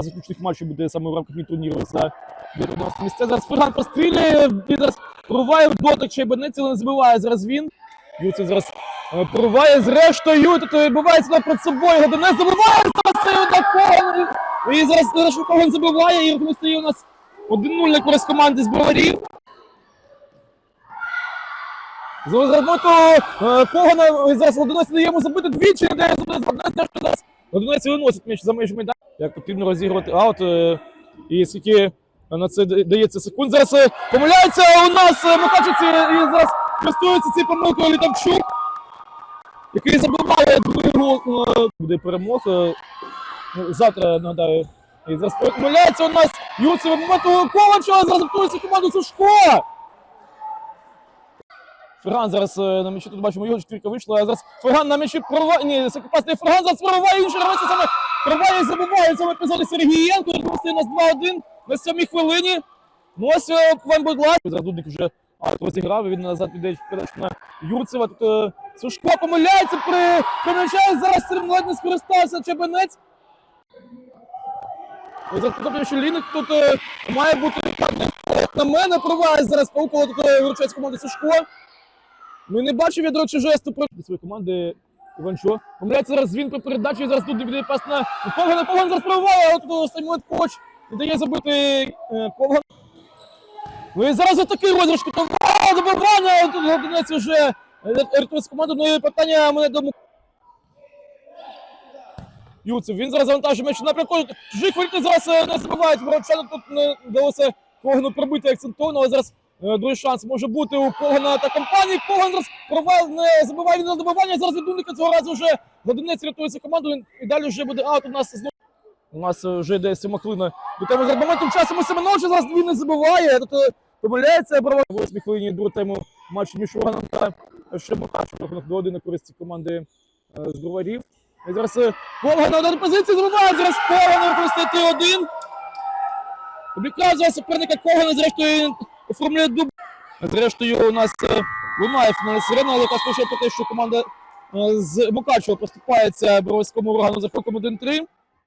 заключних матчів буде саме в рамках турніру за 19 місця. Зараз Ферган прострілює, зараз прорває в дотик Чайбанець, але не забиває зараз він. Юцин зараз е, прорває зрештою, тут відбувається на перед собою, Годинець забиває, зараз це удар І зараз зараз Коган забиває, і рахунок стає у нас 1-0 на користь команди з броварів. За роботу е, Когана зараз Ладонець не дає йому забити двічі, не дає забити Ладонець, зараз Ладонець виносить м'яч за межі майдану. Як потрібно розігрувати аут, е, і скільки на це дається секунд. Зараз е, помиляється у нас е, Мукачевці і зараз користується цією помилкою Літавчук, який забиває другий гол. Буде перемог. ну, Завтра, нагадаю. І зараз помиляється у нас Юрцев моменту Ковача, зараз готується команду Сушко. Ферган зараз е, на м'ячі тут бачимо, його четвірка вийшла, а зараз Ферган на м'ячі прорває. Ні, Сакопас не Ферган зараз прорває, інший гравець саме прорває і забиває в цьому епізоді Сергієнко, стає нас 2-1 на сьомій хвилині. Ну ось е, вам будь ласка. Зараз Дудник вже розіграв, він назад передачу на Юрцева. Тут е, Сушко помиляється при примічає, зараз цим не скористався Чебенець. Зараз що Ліник тут має бути на мене проває зараз паукова тут е, виручається команда Сушко. Ну не бачив я, до речі, жесту проти своєї команди Іванчо. Помиляється зараз він при передачі, зараз тут буде пас на Ковгана. Ковган зараз але тут коч не дає забити е, Ковган. Ну і зараз отакий кутового добивання, тут Годинець вже рятує команду, ну і питання мене до Юцев. Він зараз завантажує м'яч напрямку. Чужих воріт зараз е, не забивають. Воробчану тут не вдалося Когану пробити акцентовано, але зараз е, другий шанс може бути у Когана та компанії. Коган не забиває він на добивання. Зараз від цього разу вже Годинець рятується команду. І далі вже буде аут. У нас знову. У нас е, вже йде сьома хвилина. До того зараз моментом часу Семенович зараз він не забиває. Тут е, помиляється Бровар. В хвилині другого тему матчу між Ураном та Шемакачем. Рахунок до один на користь команди е, з броварів. І зараз е, на ударній позиції забиває. Зараз Ковга використає один. Обікрав зараз суперника Ковгана, зрештою оформлює дубль. Зрештою, у нас е, лунає фінальна сирена, сповіщає про те, що команда е, з Мукачева поступається Боровському органу за кроком 1-3.